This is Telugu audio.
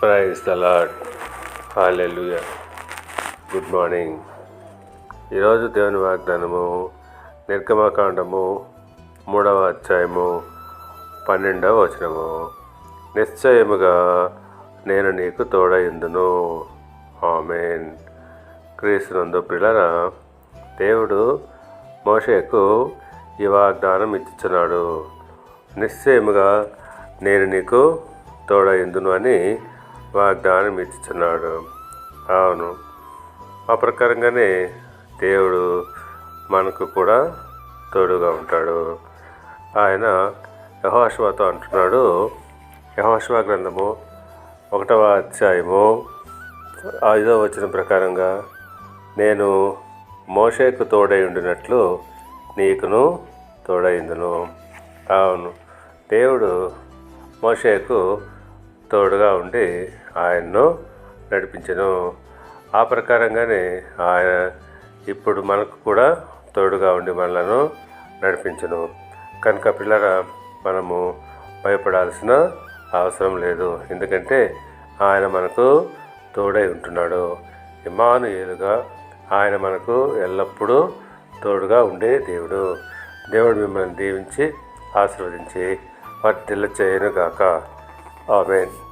Praise the lord hallelujah good morning ఈరోజు దేవుని వాగ్దానము నిర్గమకాండము మూడవ అధ్యాయము పన్నెండవ వచనము. నిశ్చయముగా నేను నీకు తోడయిందును. ఆమెన్. క్రీస్తునందు పిల్లరా దేవుడు మోషేకు ఈ వాగ్దానం ఇచ్చుచున్నాడు. నిశ్చయముగా నేను నీకు తోడైందును అని వాగ్దానం ఇచ్చుచున్నాడు. అవును. ఆ ప్రకారంగానే దేవుడు మనకు కూడా తోడుగా ఉంటాడు. ఆయన యహోశ్వాతో అంటున్నాడు. యహోశ్వా గ్రంథము ఒకటవ అధ్యాయము ఐదో వచ్చిన ప్రకారంగా నేను మోషేకు తోడై ఉండినట్లు నీకును తోడైందును అవును. దేవుడు మోషేకు తోడుగా ఉండి ఆయన్ను నడిపించను. ఆ ప్రకారంగానే ఆయన ఇప్పుడు మనకు కూడా తోడుగా ఉండి మనలను నడిపించను. కనుక పిల్లల మనము భయపడాల్సిన అవసరం లేదు. ఎందుకంటే ఆయన మనకు తోడై ఉంటున్నాడు. ఇమానుయేలుగా ఆయన మనకు ఎల్లప్పుడూ తోడుగా ఉండే దేవుడు. దేవుడు మిమ్మల్ని దీవించి ఆశీర్వదించి వర్తిల్ల చేయను గాక ఆమెన్